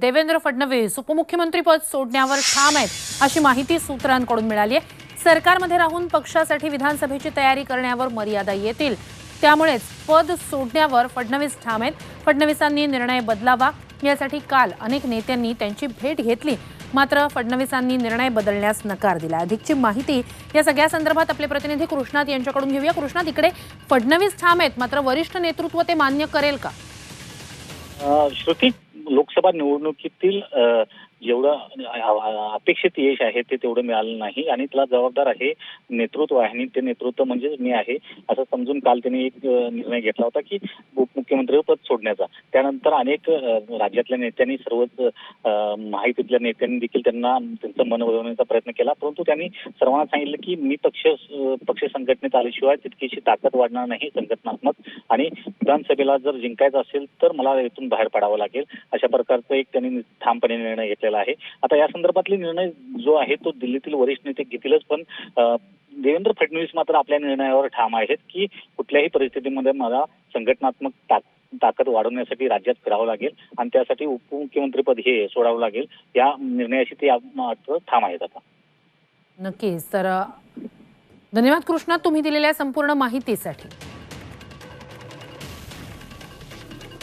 देवेंद्र फडणवीस उपमुख्यमंत्रीपद सोडण्यावर ठाम आहेत अशी माहिती सूत्रांकडून मिळाली आहे. सरकारमध्ये राहून पक्षासाठी विधानसभेची तयारी करण्यावर मर्यादा येतील. त्यामुळेच पद सोडण्यावर फडणवीस ठाम आहेत. फडणवीसांनी निर्णय बदलावा. यासाठी काल अनेक नेत्यांनी त्यांची भेट घेतली. मात्र फडणवीसांनी निर्णय बदलण्यास नकार दिला. अधिकची माहिती या सगळ्या संदर्भात आपले प्रतिनिधी कृष्णात यांच्याकडून घेऊया. कृष्णात इकडे फडणवीस ठाम आहेत. मात्र वरिष्ठ नेतृत्व ते मान्य करेल का? श्रुती? लोकसभा निवडणुकीतील जेवढं अपेक्षित यश आहे ते तेवढं मिळालं नाही आणि त्याला जबाबदार आहे नेतृत्व आहे आणि ते नेतृत्व म्हणजेच मी आहे असं समजून काल त्यांनी एक निर्णय घेतला होता की उपमुख्यमंत्री पद सोडण्याचा. त्यानंतर अनेक राज्यातल्या नेत्यांनी सर्वच माहितीतल्या नेत्यांनी देखील त्यांना त्यांचं मन वळवण्याचा प्रयत्न केला. परंतु त्यांनी सर्वांना सांगितलं की मी पक्ष पक्ष संघटनेत आल्याशिवाय तितकीशी ताकद वाढणार नाही संघटनात्मक आणि विधानसभेला जर जिंकायचं असेल तर मला यातून बाहेर पडावं लागेल. अशा प्रकारचा एक त्यांनी ठामपणे निर्णय घेतलेला आहे. आता या संदर्भातले निर्णय जो आहे तो दिल्लीतील वरिष्ठ नेते घेतीलच पण देवेंद्र फडणवीस मात्र आपल्या निर्णयावर ठाम आहेत की कुठल्याही परिस्थितीमध्ये मला संघटनात्मक ताक ताकद वाढवण्यासाठी राज्यात फिरावं लागेल आणि त्यासाठी उपमुख्यमंत्रीपद हे सोडावं लागेल. या निर्णयाशी ते मात्र ठाम आहेत आता. नक्कीच. तर धन्यवाद कृष्णा. तुम्ही दिलेल्या संपूर्ण माहितीसाठी.